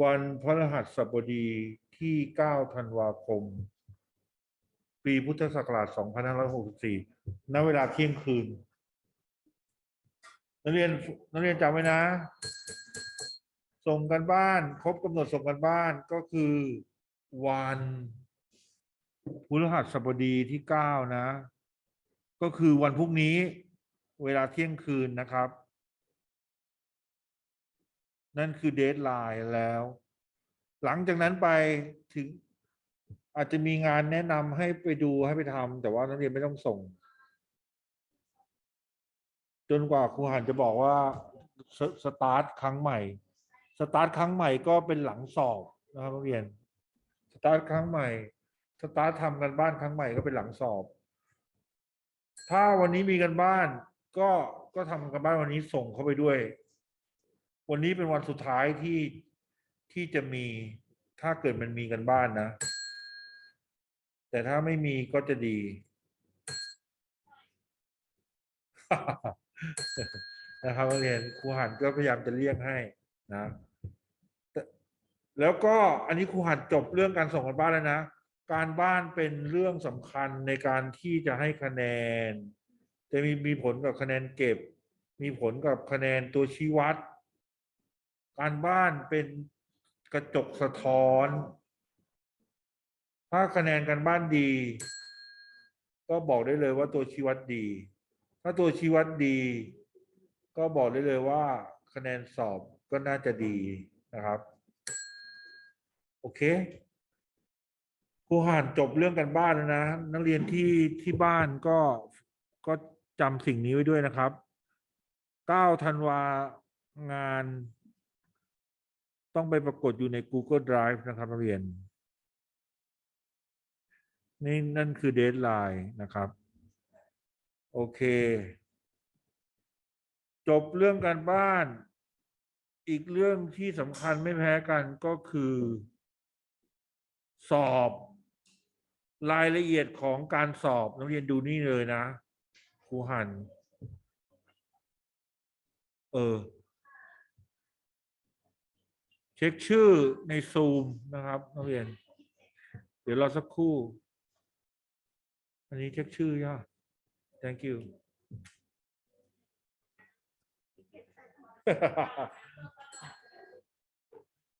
วันพฤหัสบดีที่ 9 ธันวาคม ปีพุทธศักราช 2564 ณ เวลาเที่ยงคืน นักเรียนนักเรียนจำไว้นะ ส่งกันบ้าน ครบกำหนดส่งกันบ้านก็คือวันพฤหัสบดีที่ 9 นะ ก็คือวันพรุ่งนี้ เวลาเที่ยงคืนนะครับ นั่นคือเดทไลน์แล้ว หลังจากนั้นไปถึงอาจจะมีงานแนะนำให้ไปดูให้ไปทำแต่ว่านักเรียนไม่ต้องส่ง จนกว่าครูหันจะบอกว่าสสตาร์ทครั้งใหม่ สตาร์ทครั้งใหม่ก็เป็นหลังสอบนะครับนักเรียน สตาร์ทครั้งใหม่ สตาร์ททำกันบ้านครั้งใหม่ก็เป็นหลังสอบ ถ้าวันนี้มีกันบ้านก็ก็ทำกันบ้านวันนี้ส่งเข้าไปด้วย วันนี้เป็นวันสุดท้ายที่ที่จะมีถ้าเกิดมันมีกันบ้านนะ แต่ถ้าไม่มีก็จะดี นะครับเรียนครูหันก็พยายามจะเลี่ยงให้นะแต่แล้วก็อันนี้ครูหันจบเรื่องการส่งกันบ้านแล้วนะ การบ้านเป็นเรื่องสำคัญในการที่จะให้คะแนน จะมีมีผลกับคะแนนเก็บ มีผลกับคะแนนตัวชี้วัด การบ้านเป็นกระจกสะท้อน ถ้าคะแนนการบ้านดี ก็บอกได้เลยว่าตัวชี้วัดดี ถ้าตัวชี้วัดดี ก็บอกได้เลยว่า คะแนนสอบก็น่าจะดีนะครับ โอเคครูห่านจบเรื่องกันบ้านแล้วนะ นักเรียนที่ที่บ้านก็ก็จำสิ่งนี้ไว้ด้วยนะครับ 9 ธันวางาน ต้องไปปรากฏอยู่ใน Google Drive นะครับนักเรียน นี่นั่นคือเดทไลน์นะครับ โอเค จบเรื่องการบ้าน อีกเรื่องที่สำคัญไม่แพ้กันก็คือ สอบรายละเอียดของการสอบนักเรียนดูนี่เลยนะครูหัน เออ ช็คชื่อในซูมนะครับนักเรียน เดี๋ยวรอสักครู่ อันนี้เช็คชื่อย่า thank you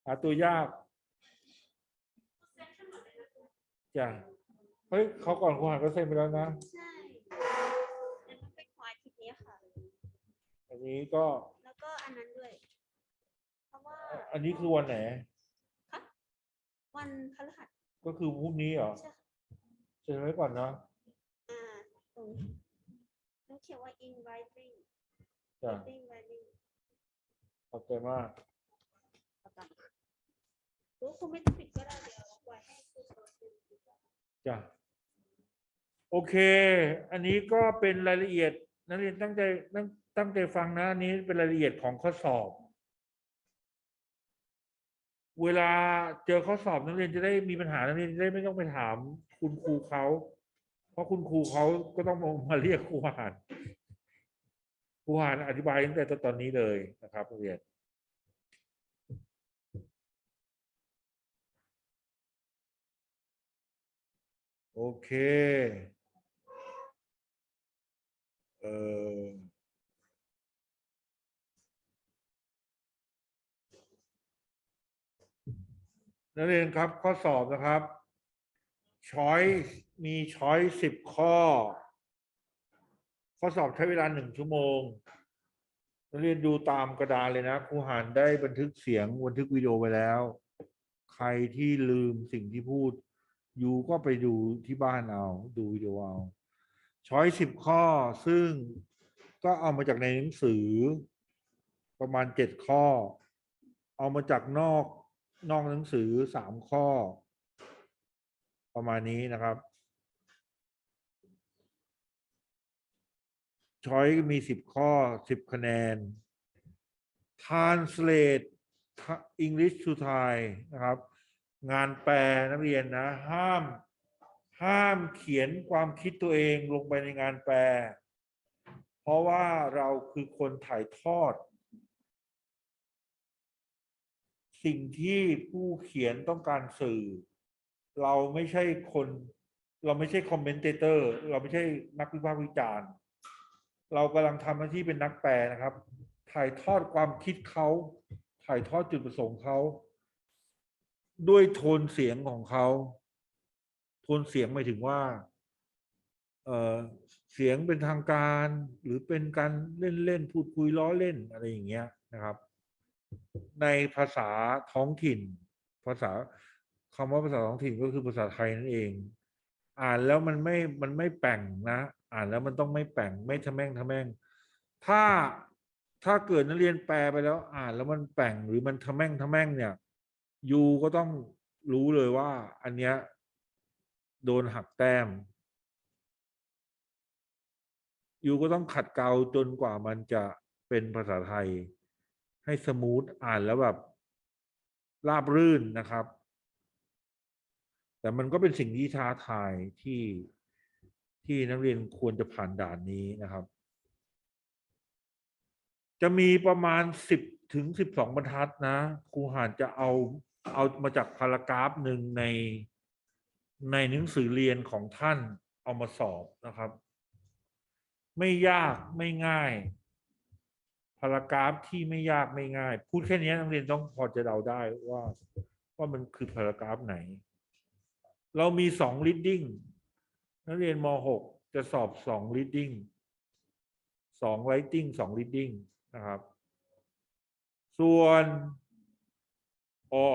หาตัวยากจ้ะเฮ้ยเขาก่อนครูหันก็เซ็นไปแล้วนะใช่แล้วมันเป็นควายทีนี้ค่ะ อันนี้ก็ แล้วก็อันนั้นด้วยเพราะว่า อันนี้คือวันไหน คะวันพฤหัสก็คือพรุ่งนี้เหรอใช่ค่ะเซ็นไว้ก่อนนะอ่าตรงนี้ต้องเขียนว่า in writing จ้ะ writing writing ขอบใจมากเอาตามมาหรือคุณไม่ต้องปิดก็ได้เดี๋ยวไว้ให้คุณโซเชียลดีกว่าจ้ะโอเค อันนี้ก็เป็นรายละเอียดนักเรียนตั้งใจตั้งตั้งใจฟังนะอันนี้เป็นรายละเอียดของข้อสอบ เวลาเจอข้อสอบนักเรียนจะได้มีปัญหานักเรียนจะได้ไม่ต้องไปถามคุณครูเขาเพราะคุณครูเขาก็ต้องมาเรียกครูหานครูหานอธิบายตั้งแต่ตอนนี้เลยนะครับนักเรียนโอเค เออ นักเรียนครับข้อสอบนะครับช้อยมีช้อยสิบข้อ ข้อสอบใช้เวลาหนึ่งชั่วโมงนักเรียนดูตามกระดานเลยนะครูหานได้บันทึกเสียงบันทึกวิดีโอไว้แล้ว ใครที่ลืมสิ่งที่พูดยูก็ไปดูที่บ้านเอาดูวิดีโอเอาช้อยสิบข้อซึ่งก็เอามาจากในหนังสือ ประมาณเจ็ดข้อ เอามาจากนอก นอกหนังสือสามข้อ ประมาณนี้นะครับ ช้อยมีสิบข้อสิบคะแนน translate English to Thai นะครับ งานแปลนักเรียนนะ ห้าม ห้ามเขียนความคิดตัวเองลงไปในงานแปล เพราะว่าเราคือคนถ่ายทอด สิ่งที่ผู้เขียนต้องการสื่อ เราไม่ใช่คน เราไม่ใช่คอมเมนเตเตอร์ เราไม่ใช่นักวิพากษ์วิจารณ์ เรากำลังทำหน้าที่เป็นนักแปลนะครับ ถ่ายทอดความคิดเขาถ่ายทอดจุดประสงค์เขาด้วยโทนเสียงของเขาโทนเสียงหมายถึงว่าเออเสียงเป็นทางการ หรือเป็นการเล่นเล่นๆพูดคุยล้อเล่นอะไรอย่างเงี้ยนะครับ ในภาษาท้องถิ่น ภาษาคำว่าภาษาท้องถิ่นก็คือภาษาไทยนั่นเอง อ่านแล้วมันไม่มันไม่แป่งนะ อ่านแล้วมันต้องไม่แป่งไม่ทะแม่งทะแม่ง ถ้าถ้าเกิดนักเรียนแปลไปแล้ว อ่านแล้วมันแป่งหรือมันทะแม่งทะแม่งเนี่ยยูก็ต้องรู้เลยว่า อันเนี้ยโดนหักแต้มยูก็ต้องขัดเกลาจนกว่ามันจะเป็นภาษาไทย ให้สมูทอ่านแล้วแบบราบรื่นนะครับ แต่มันก็เป็นสิ่งที่ท้าทายที่ที่นักเรียนควรจะผ่านด่านนี้นะครับ จะมีประมาณสิบถึงสิบสองบรรทัดนะครูหานจะเอาเอามาจากพารากราฟหนึ่งในในหนังสือเรียนของท่านเอามาสอบนะครับ ไม่ยากไม่ง่าย พารากราฟที่ไม่ยากไม่ง่าย พูดแค่นี้นักเรียนต้องพอจะเดาได้ว่า ว่ามันคือพารากราฟไหน เรามีสอง reading นักเรียนม .6 จะสอบสอง reading สอง writing สอง reading นะครับ ส่วนออ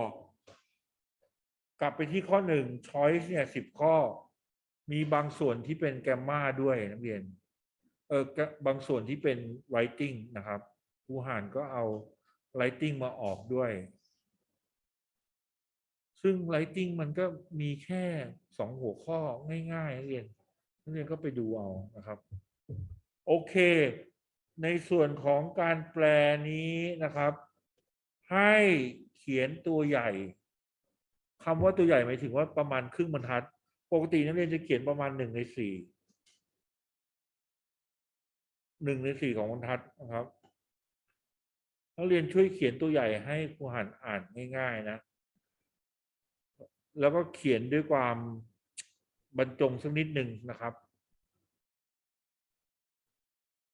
กลับไปที่ข้อหนึ่ง choice เนี่ยสิบข้อ มีบางส่วนที่เป็นแกมมาด้วยนักเรียน เออบางส่วนที่เป็น writing นะครับ ครูหานก็เอา writing มาออกด้วย ซึ่ง writing มันก็มีแค่สองหัวข้อง่ายๆนักเรียนนักเรียนก็ไปดูเอานะครับ โอเค ในส่วนของการแปลนี้นะครับ ให้เขียนตัวใหญ่คำว่าตัวใหญ่หมายถึงว่าประมาณครึ่งบรรทัด ปกตินักเรียนจะเขียนประมาณหนึ่งในสี่หนึ่งในสี่ของบรรทัดนะครับ นักเรียนช่วยเขียนตัวใหญ่ให้ครูหันอ่านง่าย ๆ นะ แล้วก็เขียนด้วยความบรรจงสักนิดหนึ่งนะครับ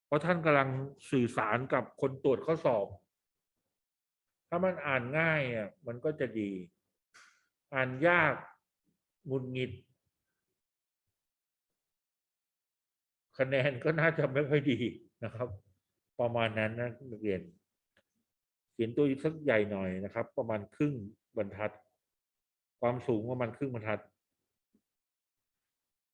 เพราะท่านกำลังสื่อสารกับคนตรวจข้อสอบ ถ้ามันอ่านง่ายอะมันก็จะดี อ่านยากหงุดหงิด คะแนนก็น่าจะไม่ค่อยดีนะครับ ประมาณนั้นนะนักเรียน เขียนตัวสักใหญ่หน่อยนะครับ ประมาณครึ่งบรรทัด ความสูงประมาณครึ่งบรรทัด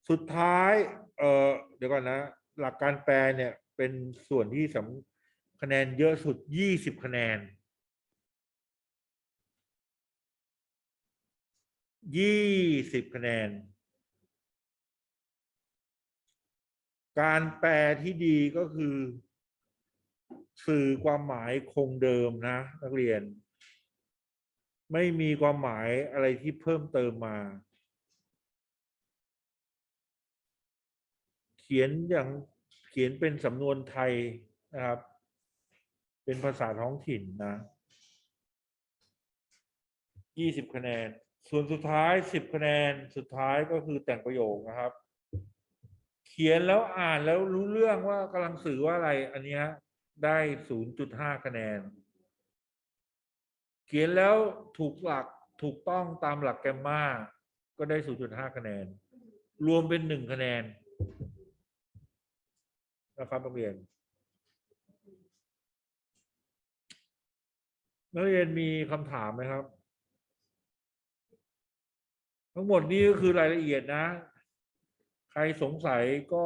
สุดท้าย เออเดี๋ยวก่อนนะ หลักการแปลเนี่ยเป็นส่วนที่สำคะแนนเยอะสุดยี่สิบคะแนนยี่สิบคะแนน การแปลที่ดีก็คือ สื่อความหมายคงเดิมนะ นักเรียน ไม่มีความหมายอะไรที่เพิ่มเติมมา เขียนอย่างเขียนเป็นสำนวนไทยนะครับ เป็นภาษาท้องถิ่นนะยี่สิบคะแนน ส่วนสุดท้ายสิบคะแนน สุดท้ายก็คือแต่งประโยคนะครับ เขียนแล้วอ่านแล้วรู้เรื่องว่ากำลังสื่อว่าอะไร อันนี้ ได้ศูนย์จุดห้าคะแนน เขียนแล้วถูกหลักถูกต้องตามหลักแกมมาก็ได้ศูนย์จุดห้าคะแนน รวมเป็นหนึ่งคะแนนนะครับนักเรียนนักเรียนมีคำถามไหมครับ ทั้งหมดนี้ก็คือรายละเอียดนะ ใครสงสัยก็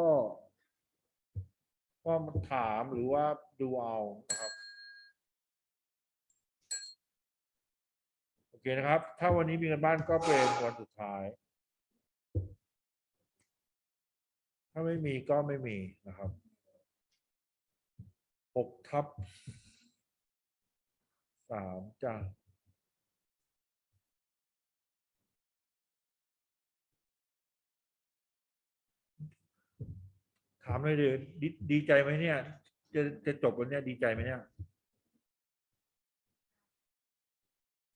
ก็ถามหรือว่าดูเอานะครับโอเคนะครับ ถ้าวันนี้มีกันบ้านก็เป็นวันสุดท้าย ถ้าไม่มีก็ไม่มีนะครับหกทับสามจ้า ถามเลยดิดดีใจไหมเนี่ย จะจะจบวันเนี้ยดีใจไหมเนี่ย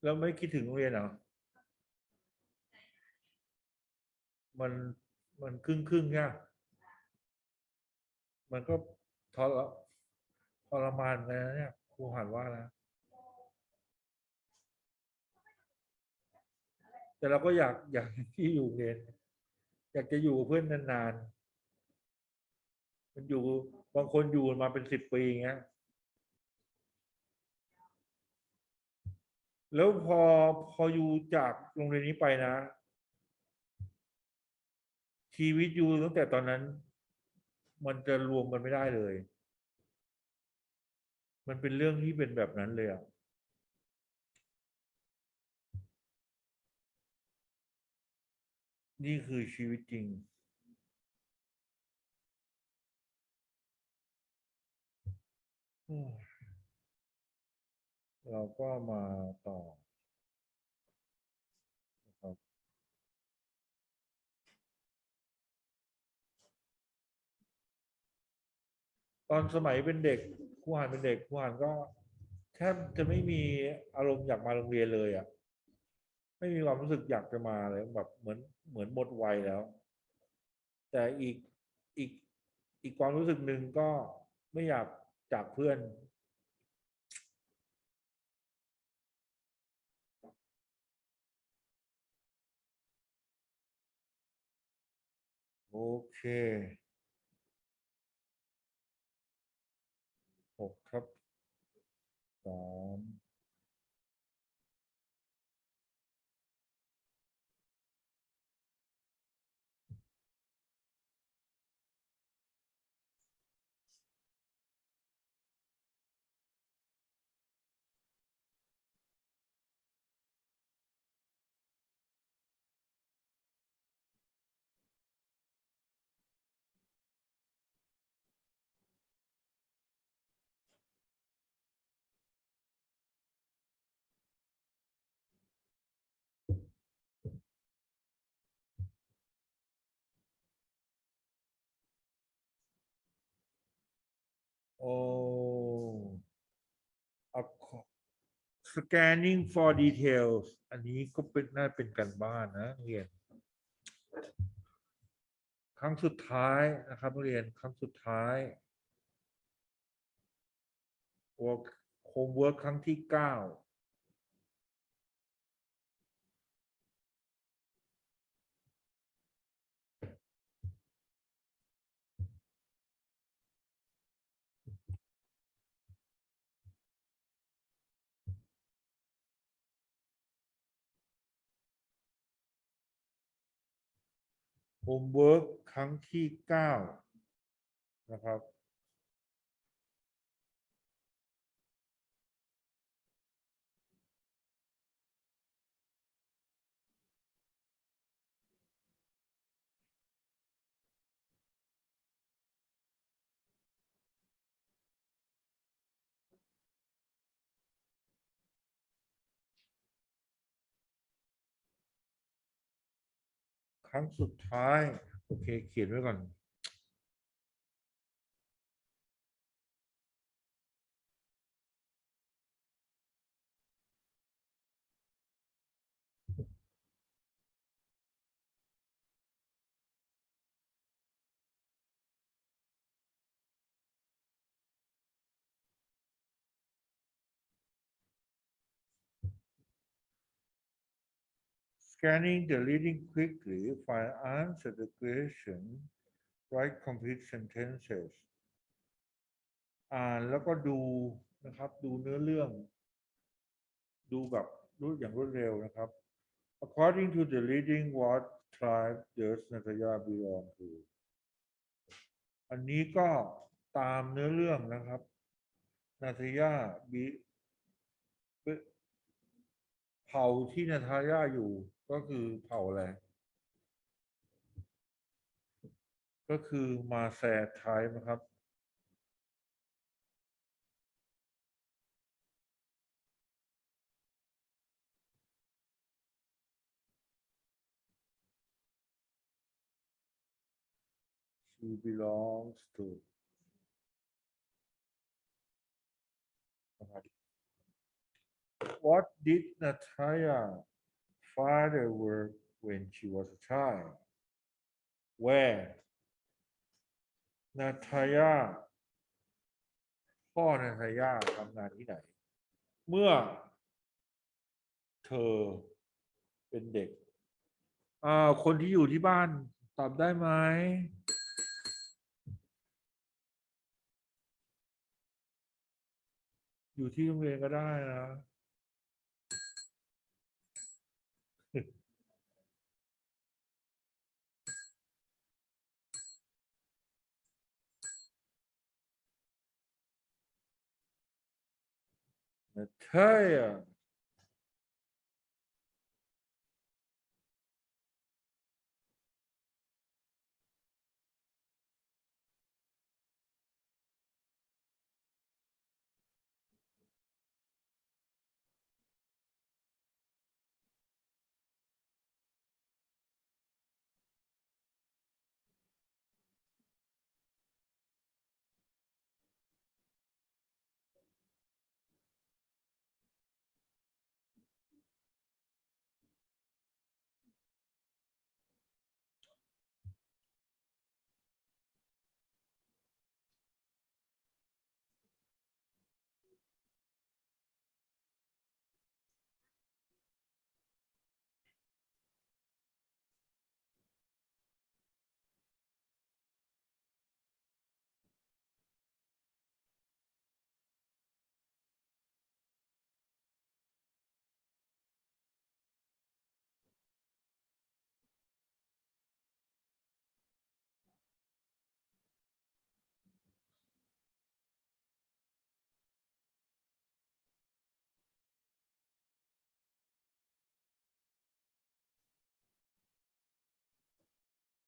แล้วไม่คิดถึงโรงเรียนเหรอ มันมันครึ่งครึ่งเนี่ยมันก็ทรทรมานเหมือนะเนี่ยครูหันว่านะ แต่เราก็อยากอยากที่อยู่เรียน อยากจะอยู่เพื่อนนานๆ มันอยู่บางคนอยู่มาเป็นสิบปีอย่างเงี้ยแล้วพอพออยู่จากโรงเรียนนี้ไปนะ ชีวิตอยู่ตั้งแต่ตอนนั้น มันจะรวมกันไม่ได้เลย มันเป็นเรื่องที่เป็นแบบนั้นเลยอะนี่คือชีวิตจริง เราก็มาต่อนะครับตอนสมัยเป็นเด็กครูหานเป็นเด็กครูหานก็แทบจะไม่มีอารมณ์อยากมาโรงเรียนเลยอะ ไม่มีความรู้สึกอยากจะมาเลยแบบเหมือนเหมือนหมดวัยแล้ว แต่อีกอีกอีกความรู้สึกหนึ่งก็ไม่อยาก จากเพื่อน โอเคหกครับสาม scanning for details อันนี้ก็เป็นน่าเป็นการบ้านนะเรียน ครั้งสุดท้ายนะครับเรียนครั้งสุดท้าย work homework ครั้งที่เก้า ผมเวิร์กครั้งที่เก้านะครับ ครั้งสุดท้าย โอเค เขียนไว้ก่อน Scanning the reading quickly, find answer the question, write complete sentences อ่านแล้วก็ดูนะครับ ดูเนื้อเรื่อง ดูแบบรู้อย่างรวดเร็วนะครับ According to the reading, what tribe does Nataya belong to อันนี้ก็ตามเนื้อเรื่องนะครับนาทยาบีเผ่าที่นาทายาอยู่ ก็คือเผ่าอะไร ก็คือมาแซไทป์นะครับ she belongs to นะครับ What did Natalia father work when she was a child Where Natalia พ่อนาทายาทำงานที่ไหน เมื่อเธอเป็นเด็กอ่าคนที่อยู่ที่บ้านตอบได้ไหมอยู่ที่โรงเรียนก็ได้นะ Natalia.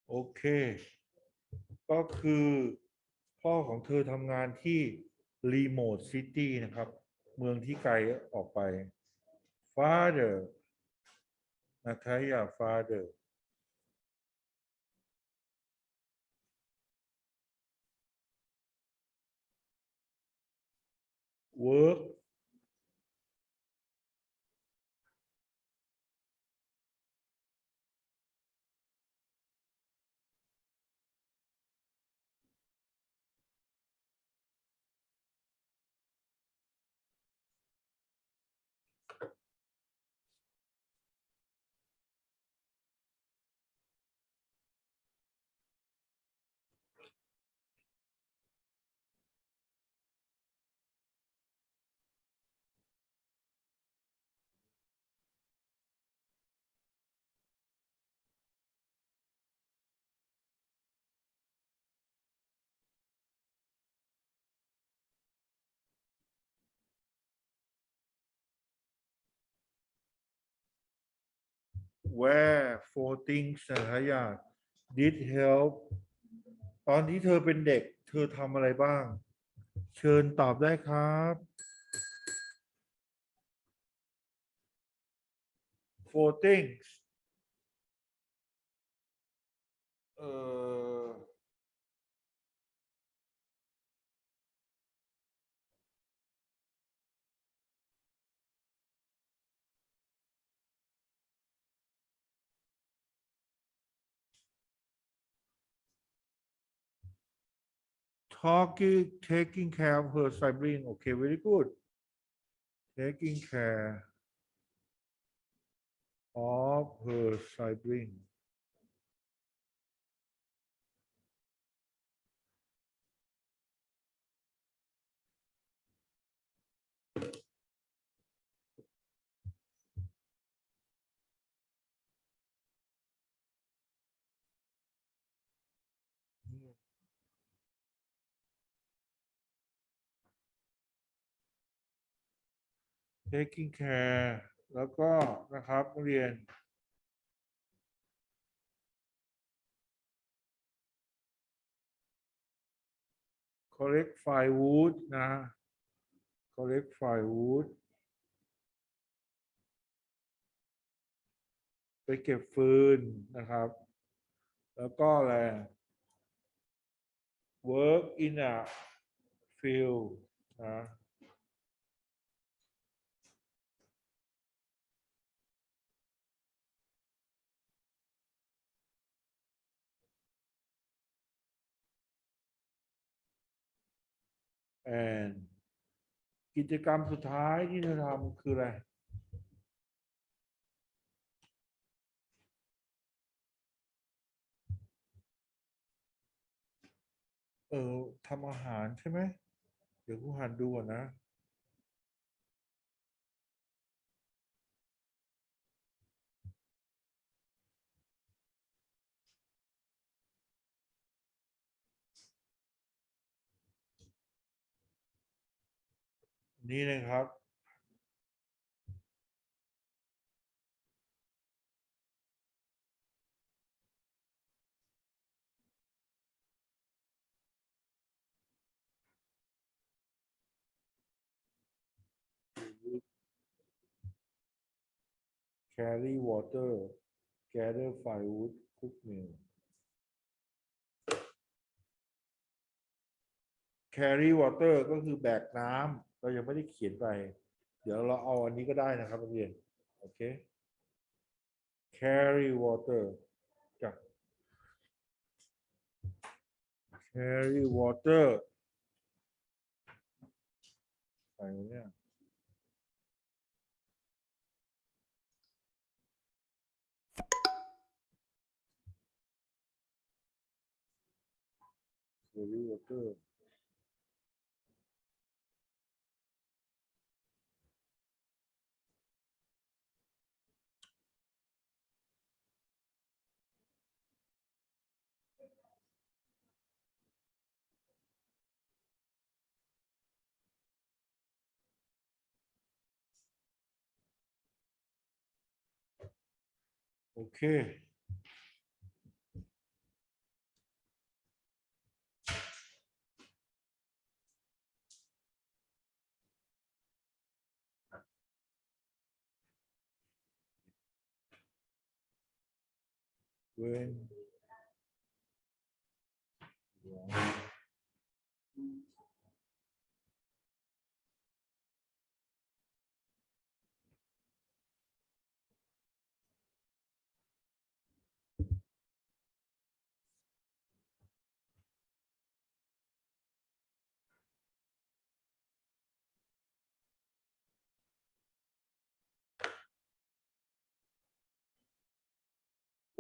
โอเค ก็คือพ่อของเธอทำงานที่รีโมทซิตี้นะครับ เมืองที่ไกลออกไป father นาทายา father work where four things นะฮะอยาก did help ตอนที่เธอเป็นเด็ก เธอทำอะไรบ้าง เชิญตอบได้ครับ four things เอ่อ talking taking care of her sibling okay very good. Taking care of her sibling taking care แล้วก็นะครับเรียน collect firewood นะ collect firewood ไปเก็บฟืนนะครับ แล้วก็อะไร work in a field นะ and กิจกรรมสุดท้ายที่เธอทำคืออะไร เออทำอาหารใช่ไหม เดี๋ยวกูหันดูก่อนนะ นี่นะครับ carry water gather firewood cook meal carry water ก็คือแบกน้ำ เรายังไม่ได้เขียนไป เดี๋ยวเราเอาอันนี้ก็ได้นะครับนักเรียน โอเค carry water จาก carry water ไว้เนี่ย carry water โอเ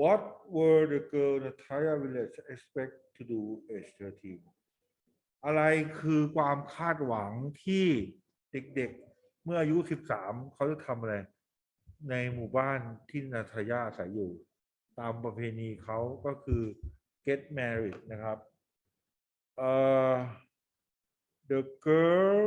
What were the girl in the Thai village expect to do age 13อะไรคือความคาดหวังที่เด็กๆ เมื่ออายุ 13 เขาจะทำอะไร ในหมู่บ้านที่นาทายาอาศัยอยู่ ตามประเพณีเขาก็คือ get married นะครับเอ่อ the girl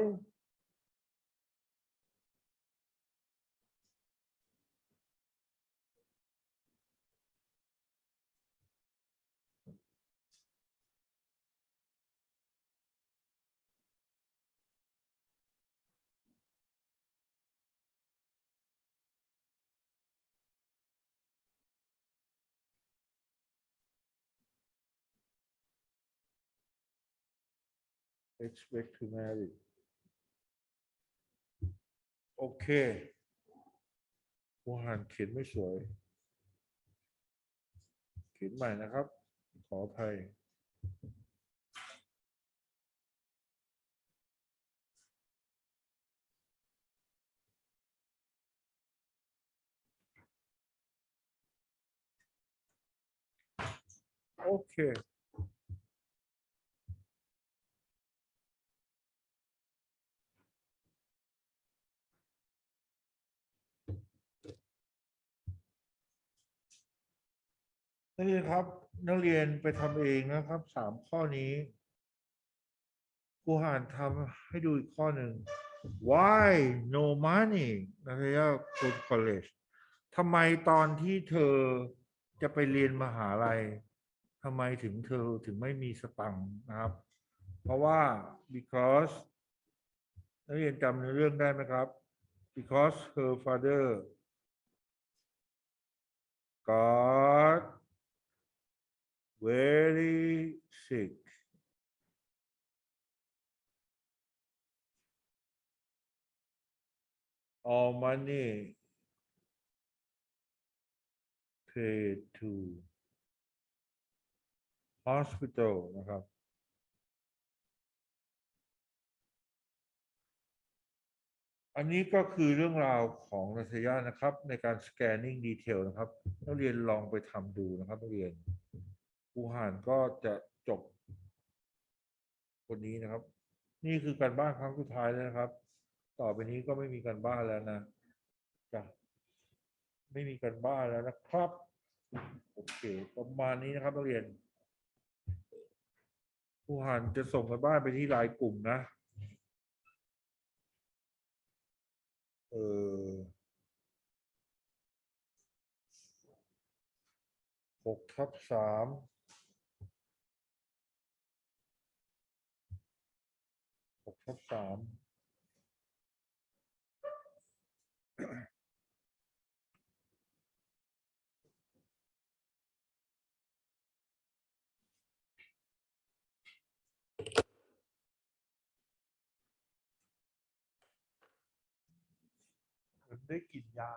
expect to marry โอเคผู้หันเขียนไม่สวย เขียนใหม่นะครับ ขออภัยโนักเรียนครับ นักเรียนไปทำเองนะครับสามข้อนี้ครูหานทำให้ดูอีกข้อหนึ่ง why no money นักเรียน go to college ทำไมตอนที่เธอจะไปเรียนมหาลัยทำไมถึงเธอถึงไม่มีสตังค์นะครับ เพราะว่า because นักเรียนจำในเรื่องได้ไหมครับ because her father got very sick. All money paid to hospital นะครับ อันนี้ก็คือเรื่องราวของนัทยานะครับ ในการ scanning detail นะครับ นักเรียนลองไปทำดูนะครับนักเรียน ครูหานก็จะจบคนนี้นะครับ นี่คือการบ้านครั้งสุดท้ายแล้วนะครับ ต่อไปนี้ก็ไม่มีการบ้านแล้วนะจ้ะไม่มีการบ้านแล้วนะครับ โอเค ประมาณนี้นะครับนักเรียนครูหานจะส่งกันบ้านไปที่ไลน์กลุ่มนะ เออหกทับสาม ทับสามได้กลินยา